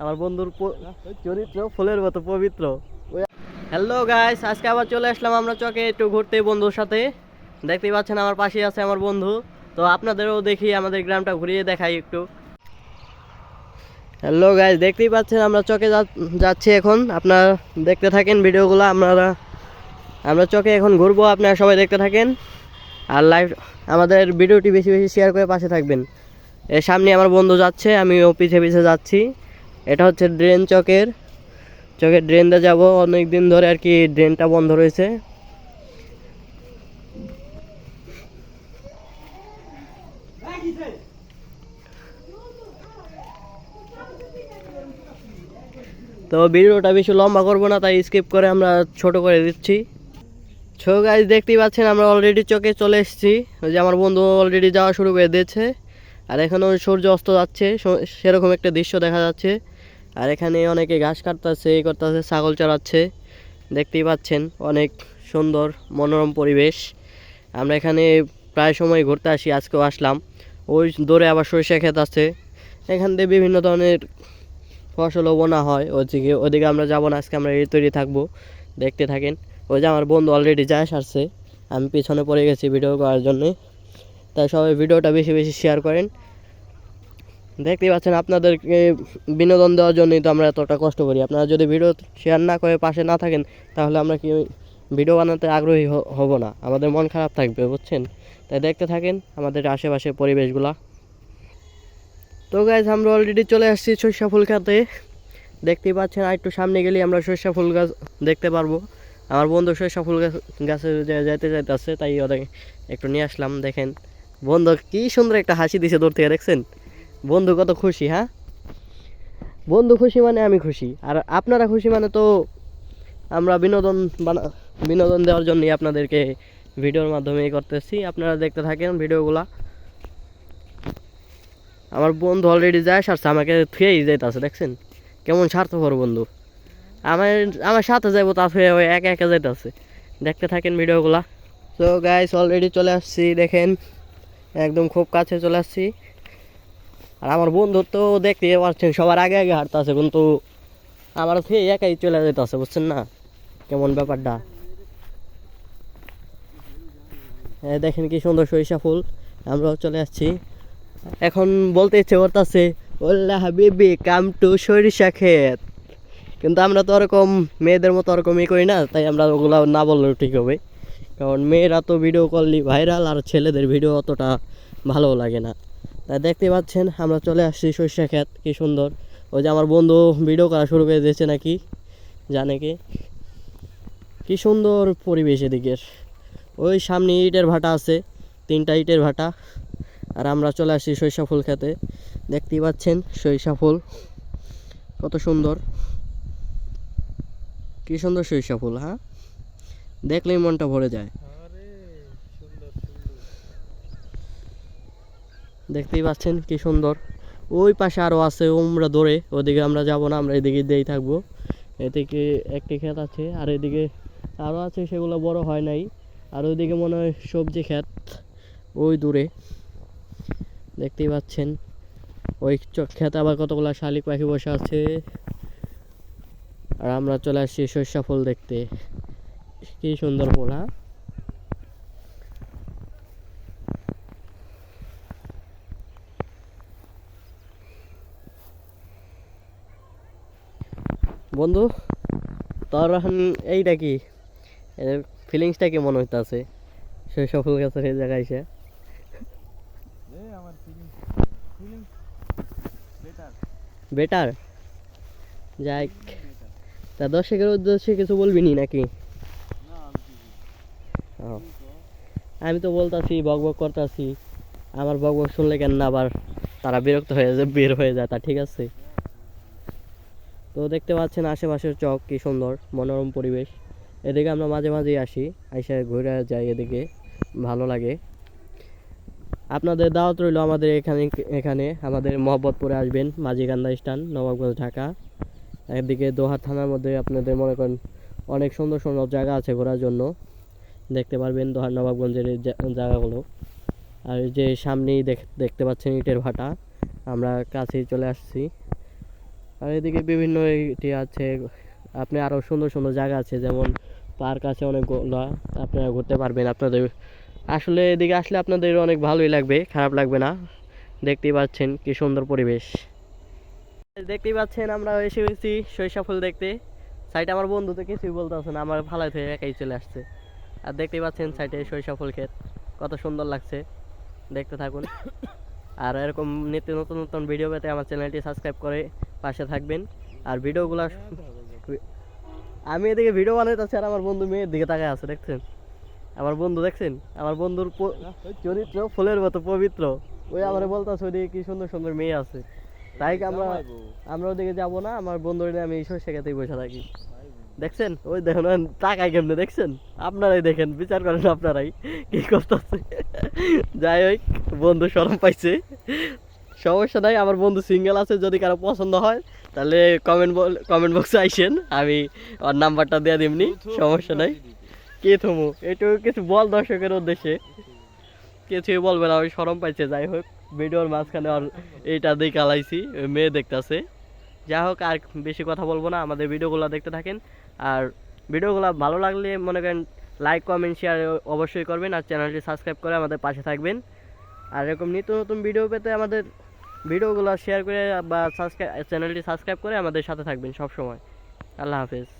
আমার বন্ধুর চরিত্র ফুলের মতো পবিত্র। হ্যালো গাইস আজকে আবার চলে আসলাম আমরা চকে একটু ঘুরতে বন্ধুর সাথে। দেখতেই পাচ্ছেন আমার পাশে আছে আমার বন্ধু। তো আপনাদেরও দেখি আমাদের গ্রামটা ঘুরিয়ে দেখাই একটু। হ্যালো গাইস দেখতেই পাচ্ছেন আমরা চকে যাচ্ছি এখন। আপনারা দেখতে থাকেন ভিডিওগুলো আপনারা আমরা চকে এখন ঘুরবো, আপনারা সবাই দেখতে থাকেন। আর লাইভ আমাদের ভিডিওটি বেশি বেশি শেয়ার করে পাশে থাকবেন। এর সামনে আমার বন্ধু যাচ্ছে, আমিও পিছে পিছে যাচ্ছি। এটা হচ্ছে ড্রেন চকের চকের ড্রেনটা যাব অনেক দিন ধরে আর কি ড্রেনটা বন্ধ রয়েছে। তো ভিডিওটা বেশি লম্বা করব না, তাই স্কিপ করে আমরা ছোট করে দিচ্ছি। ছো গাইজ দেখতেই পাচ্ছেন, আমরা অলরেডি চকে চলে এসেছি। ওই যে আমার বন্ধু অলরেডি যাওয়া শুরু করে দিয়েছে। আর এখানেও সূর্য অস্ত যাচ্ছে সেরকম একটা দৃশ্য দেখা যাচ্ছে। আর এখানে অনেকে ঘাস কাটতেছে এই করতেছে, ছাগল চড়াচ্ছে। দেখতেই পাচ্ছেন, অনেক সুন্দর মনোরম পরিবেশ। আমরা এখানে প্রায় সময় ঘুরতে আসি, আজকেও আসলাম। ওই দূরে আবার সরিষা ক্ষেত আছে। এখান থেকে বিভিন্ন ধরনের ফসলও বোনা হয়। ওদিকে ওদিকে আমরা যাব না, আজকে আমরা তৈরি থাকব। দেখতে থাকেন। ওই যে আমার বন্ধু অলরেডি যায় সারছে। আমি পিছনে পড়ে গেছি ভিডিও করার জন্যে। তাই সবাই ভিডিওটা বেশি বেশি শেয়ার করেন। দেখতেই পাচ্ছেন আপনাদেরকে বিনোদন দেওয়ার জন্যই তো আমরা এতটা কষ্ট করি। আপনারা যদি ভিডিও শেয়ার না করে পাশে না থাকেন, তাহলে আমরা কি ভিডিও বানাতে আগ্রহী হব না। আমাদের মন খারাপ থাকবে, বুঝছেন? তাই দেখতে থাকেন আমাদের আশেপাশের পরিবেশগুলা। তো গাইজ আমরা অলরেডি চলে আসছি সর্ষা ফুল খেতে। দেখতেই পাচ্ছেন, আর একটু সামনে গেলেই আমরা সর্ষা ফুল গাছ দেখতে পারব। আমার বন্ধু সর্ষা ফুল গাছ গাছে যাইতে যাইতে আছে তাই ওদের একটু নিয়ে আসলাম, দেখেন। বন্ধু, কি সুন্দর একটা হাসি দিছে দূর থেকে, দেখছেন? বন্ধু কত খুশি হ্যাঁ? বন্ধু খুশি মানে আমি খুশি। আর আপনারা খুশি মানে তো আমরা বিনোদন বানা, বিনোদন দেওয়ার জন্যই আপনাদেরকে ভিডিওর মাধ্যমে করতেছি। আপনারা দেখতে থাকেন ভিডিওগুলা। আমার বন্ধু অলরেডি যায়, সারছে, আমাকে থুয়েই যাইতেছে, দেখছেন? কেমন স্বার্থপর বন্ধু। আমার আমার সাথে যাইবো, তা থুয়ে ওই একা একা যাইতেছে। দেখতে থাকেন ভিডিওগুলা। তো গাইস অলরেডি চলে আসছি, দেখেন। একদম খুব কাছে চলে আসছি। আর আমার বন্ধু তো দেখতে পাচ্ছেন সবার আগে আগে হাঁটতেছে, কিন্তু আমার থেকে একাই চলে যেতেছে, বুঝছেন না? কেমন ব্যাপারটা? দেখেন কি সুন্দর সরিষা ফুল, আমরাও চলে আসছি। এখন বলতে ইচ্ছে করতেছে ওল্লা হাবিবি, কাম টু সরিষা ক্ষেত। কিন্তু আমরা তো ওরকম মেয়েদের মতো ওরকম ই করি না, তাই আমরা ওগুলো না বললেও ঠিক হবে। কারণ মেয়েরা তো ভিডিও করলি ভাইরাল আর ছেলেদের ভিডিও অতটা ভালো লাগে না। তাই দেখতে পাচ্ছেন, আমরা চলে আসছি সরিষা ক্ষেত, কি সুন্দর। ওই যে আমার বন্ধু ভিডিও করা শুরু করে দিয়েছে নাকি? জানে কি? কি সুন্দর পরিবেশ এদিকের ওই সামনে ইটের ভাটা আছে, তিনটা ইটের ভাটা। আর আমরা চলে আসছি সরিষা ফুল খেতে। দেখতেই পাচ্ছেন সরিষা ফুল। কত সুন্দর। কি সুন্দর সরিষা ফুল হ্যাঁ? দেখলেই মনটা ভরে যায়। দেখতেই পাচ্ছেন কি সুন্দর। ওই পাশে আরও আছে আমরা দৌড়ে ওদিকে আমরা যাব না, আমরা এদিকে দিয়েই থাকব। এদিকে একটি ক্ষেত আছে, আর এদিকে আরও আছে, সেগুলো বড় হয় নাই। আর ওইদিকে মনে হয় সবজি ক্ষেত, ওই দূরে। দেখতেই পাচ্ছেন, ওই ক্ষেতে আবার কতগুলো শালিক পাখি বসে আছে। আর আমরা চলে আসছি সর্ষা ফুল দেখতে। কি সুন্দর ফুল হ্যাঁ বন্ধু তোর এখন এইটা কি? ফিলিংসটা কি মনে হইতাছে? সর্ষা ফুল গাছের এই জায়গায় এসে। বেটার যাই তা দর্শকের উদ্দেশ্যে কিছু বলবি নি নাকি। আমি তো বলতাছি বক বক করতাছি। আমার বক বক শুনলে কেন আবার তারা বিরক্ত হয়ে যায় বের হয়ে যায় তা ঠিক আছে। তো দেখতে পাচ্ছেন আশেপাশের চক কি সুন্দর, মনোরম পরিবেশ। এদিকে আমরা মাঝে মাঝেই আসি, আইসা ঘুরে যাই এদিকে, ভালো লাগে। আপনাদের দাওয়াত রইল আমাদের এখানে এখানে, আমাদের মোহাম্মদপুরে আসবেন, মাঝিকান্দা স্টান নবাবগঞ্জ, ঢাকা। একদিকে দোহা থানার মধ্যে আপনাদের মনে করেন অনেক সুন্দর সুন্দর জায়গা আছে ঘোরার জন্য। দেখতে পারবেন দোহার নবাবগঞ্জের জায়গাগুলো। আর যে সামনেই দেখ- দেখতে পাচ্ছেন ইটের ভাটা, আমরা কাছেই চলে আসছি। আর এদিকে বিভিন্ন এটি আছে। আপনি আরও সুন্দর সুন্দর জায়গা আছে, যেমন পার্ক আছে অনেক অনেকগুলো। আপনারা ঘুরতে পারবেন আপনাদের। আসলে এদিকে আসলে আপনাদের অনেক ভালোই লাগবে, খারাপ লাগবে না। দেখতেই পাচ্ছেন কি সুন্দর পরিবেশ। দেখতেই পাচ্ছেন আমরা এসে গেছি সরিষা ফুল দেখতে। সাইডে আমার বন্ধু তো কিছুই বলতেছে না, আমার ভালো থেকে একাই চলে আসছে। আর দেখতেই পাচ্ছেন সাইডে সরিষা ফুল ক্ষেত, কত সুন্দর লাগছে। দেখতে থাকুন। আর এরকম নিত্য নতুন নতুন ভিডিও পেতে আমার চ্যানেলটি সাবস্ক্রাইব করে পাশে থাকবেন। আর ভিডিওগুলো আমি এদিকে ভিডিও বানাইতেছি আর আমার বন্ধু মেয়ের দিকে তাকায় আছে দেখছেন? আমার বন্ধু দেখছেন? আমার বন্ধুর চরিত্র ফুলের মতো পবিত্র। ওই আমার বলতেছে ওইদিকে কি সুন্দর সুন্দর মেয়ে আছে। তাই আমরা আমরা ওদিকে যাব না আমার বন্ধুর আমি ঈশ্বর শেখাতেই বসে থাকি। দেখছেন? ওই দেখুন টাকায় কেমনে দেখছেন? আপনারাই দেখেন বিচার করেন আপনারাই। কি করতেছে? যাই হোক বন্ধু সরম পাইছে। সমস্যা নাই আমার বন্ধু সিঙ্গেল আছে যদি কারও পছন্দ হয় তাহলে কমেন্ট কমেন্ট বক্সে আইসেন আমি ওর নাম্বারটা দিয়ে দিমনি সমস্যা নাই। কে থমু? একটু কিছু বল দর্শকের উদ্দেশ্যে। কিছুই বলবে না ওই সরম পাইছে যাই হোক। ভিডিওর মাঝখানে আর এইটা দিয়ে কালাইছি ওই মেয়ে দেখতাছে। যাই হোক, আর বেশি কথা বলব না, আমাদের ভিডিওগুলো দেখতে থাকেন। আর ভিডিওগুলো ভালো লাগলে মনে করেন লাইক কমেন্ট শেয়ার অবশ্যই করবেন, আর চ্যানেলটি সাবস্ক্রাইব করে আমাদের পাশে থাকবেন। আর এরকম নিত্য নতুন ভিডিও পেতে আমাদের ভিডিওগুলো শেয়ার করে বা সাবস্ক্রাইব চ্যানেলটি সাবস্ক্রাইব করে আমাদের সাথে থাকবেন সব সময় আল্লাহ হাফেজ।